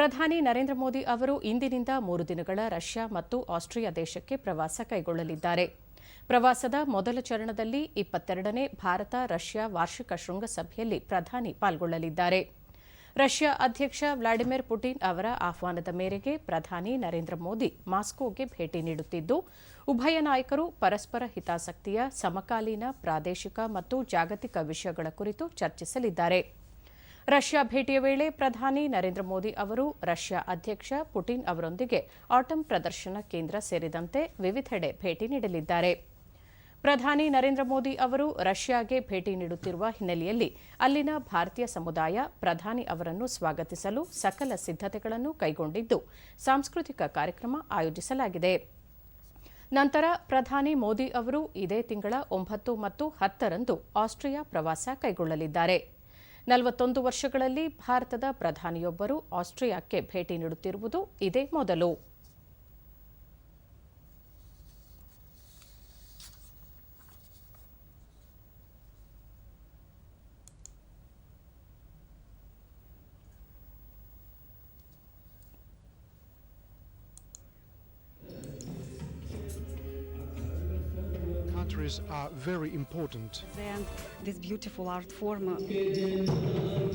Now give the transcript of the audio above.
ಪ್ರಧಾನಿ ನರೇಂದ್ರ ಮೋದಿ ಅವರು ಇಂದಿನಿಂದ ಮೂರು ದಿನಗಳ ರಷ್ಯಾ ಮತ್ತು ಆಸ್ಟ್ರಿಯಾ ದೇಶಕ್ಕೆ ಪ್ರವಾಸ ಕೈಗೊಳ್ಳಲಿದ್ದಾರೆ. ಪ್ರವಾಸದ ಮೊದಲ ಚರಣದಲ್ಲಿ ಇಪ್ಪತ್ತೆರಡನೇ ಭಾರತ ರಷ್ಯಾ ವಾರ್ಷಿಕ ಶೃಂಗಸಭೆಯಲ್ಲಿ ಪ್ರಧಾನಿ ಪಾಲ್ಗೊಳ್ಳಲಿದ್ದಾರೆ. ರಷ್ಯಾ ಅಧ್ಯಕ್ಷ ವ್ಲಾಡಿಮಿರ್ ಪುಟಿನ್ ಅವರ ಆಹ್ವಾನದ ಮೇರೆಗೆ ಪ್ರಧಾನಿ ನರೇಂದ್ರ ಮೋದಿ ಮಾಸ್ಕೋಗೆ ಭೇಟಿ ನೀಡುತ್ತಿದ್ದು, ಉಭಯ ನಾಯಕರು ಪರಸ್ಪರ ಹಿತಾಸಕ್ತಿಯ ಸಮಕಾಲೀನ ಪ್ರಾದೇಶಿಕ ಮತ್ತು ಜಾಗತಿಕ ವಿಷಯಗಳ ಕುರಿತು ಚರ್ಚಿಸಲಿದ್ದಾರೆ. ರಷ್ಯಾ ಭೇಟಿಯ ವೇಳೆ ಪ್ರಧಾನಿ ನರೇಂದ್ರ ಮೋದಿ ಅವರು ರಷ್ಯಾ ಅಧ್ಯಕ್ಷ ಪುಟಿನ್ ಅವರೊಂದಿಗೆ ಆಟಂ ಪ್ರದರ್ಶನ ಕೇಂದ್ರ ಸೇರಿದಂತೆ ವಿವಿಧೆಡೆ ಭೇಟಿ ನೀಡಲಿದ್ದಾರೆ. ಪ್ರಧಾನಿ ನರೇಂದ್ರ ಮೋದಿ ಅವರು ರಷ್ಯಾಗೆ ಭೇಟಿ ನೀಡುತ್ತಿರುವ ಹಿನ್ನೆಲೆಯಲ್ಲಿ ಅಲ್ಲಿನ ಭಾರತೀಯ ಸಮುದಾಯ ಪ್ರಧಾನಿ ಅವರನ್ನು ಸ್ವಾಗತಿಸಲು ಸಕಲ ಸಿದ್ದತೆಗಳನ್ನು ಕೈಗೊಂಡಿದ್ದು, ಸಾಂಸ್ಕೃತಿಕ ಕಾರ್ಯಕ್ರಮ ಆಯೋಜಿಸಲಾಗಿದೆ. ನಂತರ ಪ್ರಧಾನಿ ಮೋದಿ ಅವರು ಇದೇ ತಿಂಗಳ ಒಂಬತ್ತು ಮತ್ತು ಹತ್ತರಂದು ಆಸ್ಟ್ರಿಯಾ ಪ್ರವಾಸ ಕೈಗೊಳ್ಳಲಿದ್ದಾರೆ. ನಲವತ್ತೊಂದು ವರ್ಷಗಳಲ್ಲಿ ಭಾರತದ ಪ್ರಧಾನಿಯೊಬ್ಬರು ಆಸ್ಟ್ರಿಯಾಕ್ಕೆ ಭೇಟಿ ನೀಡುತ್ತಿರುವುದು ಇದೇ ಮೊದಲು. Countries are very important. and this beautiful art form. Uh,